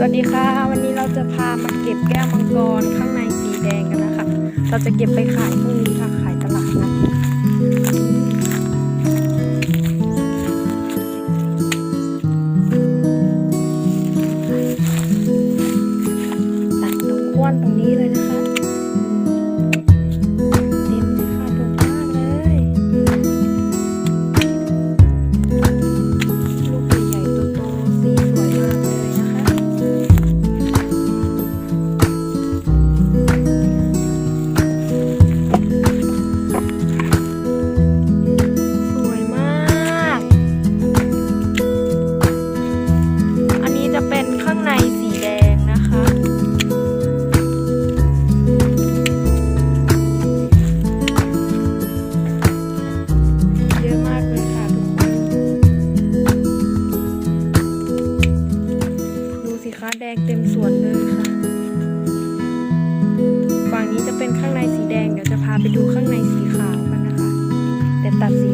สวัสดีค่ะ วันนี้เราจะพามาเก็บแก้วมังกรข้างในสีแดงกันนะคะ เราจะเก็บไปขายพรุ่งนี้ค่ะขายตลาดนะตัดตรงก้อนตรงนี้เลยนะคะ แดงเต็มสวนเลยค่ะ ฝั่งนี้จะเป็นข้างในสีแดง เดี๋ยวจะพาไปดูข้างในสีขาวกันนะคะ แต่ตัดสี